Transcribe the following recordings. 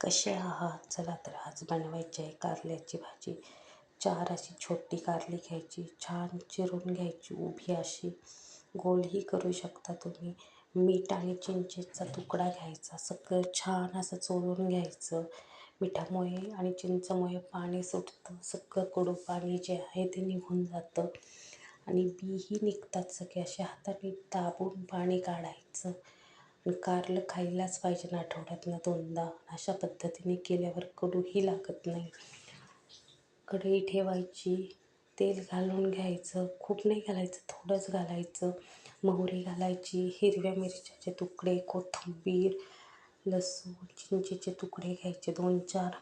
कसे आहात चला तर आज बनवायची आहे कारल्याची भाजी. चार अशी छोटी कारली घ्यायची छान चिरून घ्यायची उभी अशी. गोलही करू शकता तुम्ही. मीठ आणि चिंचेचा तुकडा घ्यायचा सगळं छान असं चोळून घ्यायचं. मिठामुळे आणि चिंचामुळे पाणी सुटतं सगळं कडू पाणी जे आहे ते निघून जातं. आणि बीही निघतात सगळे असे हाताने दाबून पाणी काढायचं. कारलं खायलाच पाहिजे ना आठवड्यातनं दोनदा. अशा पद्धतीने केल्यावर कडूही लागत नाही. कढई ठेवायची तेल घालून घ्यायचं खूप नाही घालायचं थोडंच घालायचं. मोहरी घालायची हिरव्या मिरच्याचे तुकडे कोथिंबीर लसूण चिंचेचे तुकडे घ्यायचे दोन चार.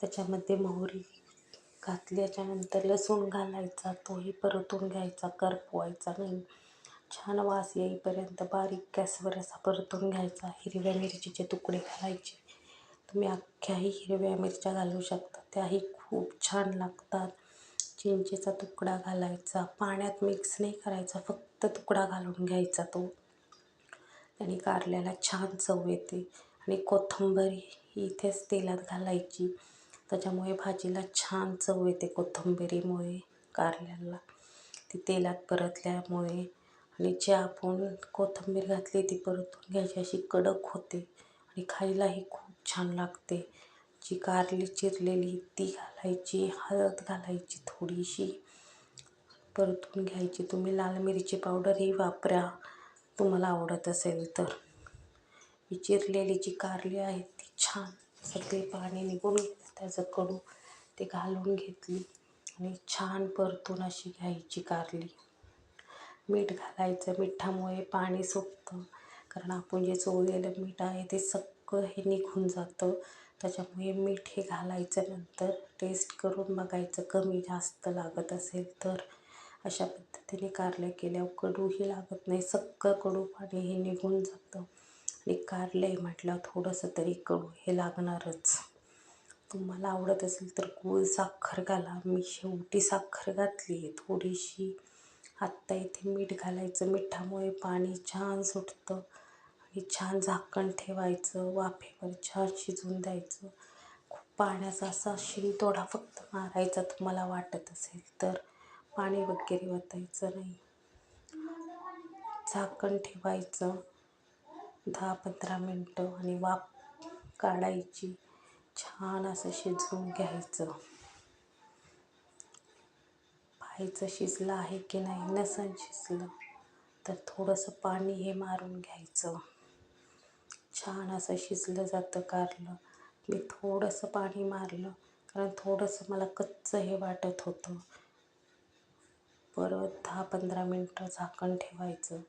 त्याच्यामध्ये मोहरी घातल्याच्यानंतर लसूण घालायचा तोही परतून घ्यायचा करपवायचा नाही. छान वास येईपर्यंत बारीक गॅसवर असा परतून घ्यायचा. हिरव्या मिरचीचे तुकडे घालायचे. तुम्ही अख्ख्याही हिरव्या मिरच्या घालू शकता. त्याही खूप छान लागतात. चिंचेचा तुकडा घालायचा. पाण्यात मिक्स नाही करायचा. फक्त तुकडा घालून घ्यायचा तो. त्याने कारल्याला छान चव येते. आणि कोथिंबीर ही इथेच तेलात घालायची. त्याच्यामुळे भाजीला छान चव येते कोथिंबीरीमुळे कारल्याला. ती तेलात परतल्यामुळे आणि जी आपण कोथिंबीर घातली ती परतून घ्यायची अशी कडक होते. आणि खायलाही खूप छान लागते. जी कारली चिरलेली ती घालायची हळद घालायची थोडीशी. परतून घ्यायची. तुम्ही लाल मिरची पावडरही वापरा. तुम्हाला आवडत असेल तर. ही चिरलेली जी कारली आहे ती छान. सगळे पाणी निघून त्याचं कडू ते घालून घेतली. आणि छान परतून अशी घ्यायची कारली. मीठ घालायचं मिठामुळे पाणी सुटतं कारण आपण जे चोळलेलं मीठ आहे ते सगळं हे निघून जातं. त्याच्यामुळे मीठ हे घालायचं नंतर टेस्ट करून बघायचं कमी जास्त लागत असेल तर. अशा पद्धतीने कारले केल्यावर कडूही लागत नाही. सगळं कडू पाणी हे निघून जातं. आणि कारले म्हटलं थोडंसं तरी कडू हे लागणारच. तुम्हाला आवडत असेल तर गूळ साखर घाला. मी शेवटी साखर घातली आहे थोडीशी. आत्ता इथे मीठ घालायचं. मिठामुळे पाणी छान सुटतं. आणि छान झाकण ठेवायचं. वाफेवर छान शिजवून द्यायचं. खूप पाण्याचा असा शिंतोडा फक्त मारायचा तुम्हाला वाटत असेल तर पाणी वगैरे वतायचं नाही. झाकण ठेवायचं. दहा पंधरा मिनटं आणि वाफ काढायची. छान असं शिजवून घ्यायचं. खायचं शिजलं आहे की नाही नसन शिजलं तर थोडंसं पाणी हे मारून घ्यायचं. छान असं शिजलं जातं कारलं. मी थोडंसं पाणी मारलं कारण थोडंसं मला कच्चं हे वाटत होतं. परत दहा पंधरा मिनटं झाकण ठेवायचं.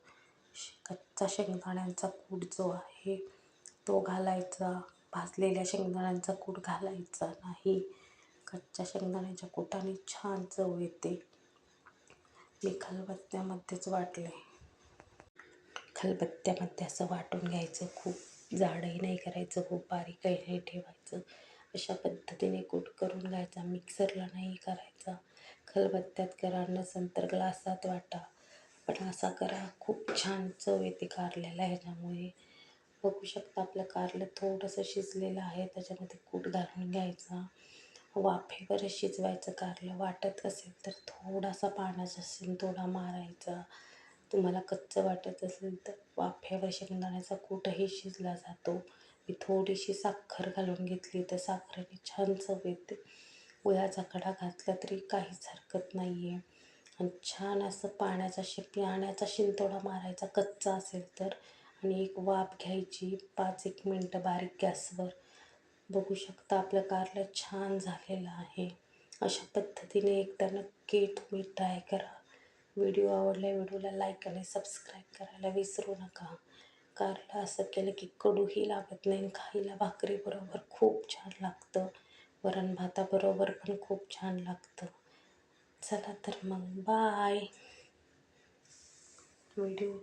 कच्चा शेंगदाण्यांचा कूट जो आहे तो घालायचा. भाजलेल्या शेंगदाण्यांचा कूट घालायचा नाही. कच्च्या शेंगदाण्याच्या कुटाने छान चव येते. मी खलबत्त्यामध्येच वाटले. खलबत्त्यामध्ये असं वाटून घ्यायचं खूप जाडही नाही करायचं खूप बारीकही नाही ठेवायचं. अशा पद्धतीने कूट करून घ्यायचा मिक्सरला नाही करायचा. खलबत्त्यात करा नसेल तर ग्लासात वाटा. पण असा करा खूप छान चव येते कारल्याला ह्याच्यामुळे. बघू शकता आपलं कारलं थोडंसं शिजलेलं आहे त्याच्यामध्ये कूट घालून घ्यायचा. वाफेवर शिजवायचं कारलं वाटत असेल तर थोडासा पाण्याचा शिंतोडा मारायचा. तुम्हाला कच्चं वाटत असेल तर वाफेवर शेंगदाण्याचा कूटही शिजला जातो. मी थोडीशी साखर घालून घेतली तर साखरेने छान चव येते गुळाचा कडा घातला तरी काहीच हरकत नाही आहे आणि छान असं पाण्याचा शि पाण्याचा शिंतोडा मारायचा कच्चा असेल तर आणि एक वाफ घ्यायची पाच एक मिनटं बारीक गॅसवर. बघू शकता आपलं कारलं छान झालेलं आहे. अशा पद्धतीने एकदा नक्की तुम्ही ट्राय करा. व्हिडिओ आवडला व्हिडिओला लाईक आणि सबस्क्राईब करायला विसरू नका. कारलं असं केलं की कडूही लागत नाही खायला भाकरीबरोबर खूप छान लागतं. वरण भाताबरोबर पण खूप छान लागतं. चला तर मग बाय व्हिडिओ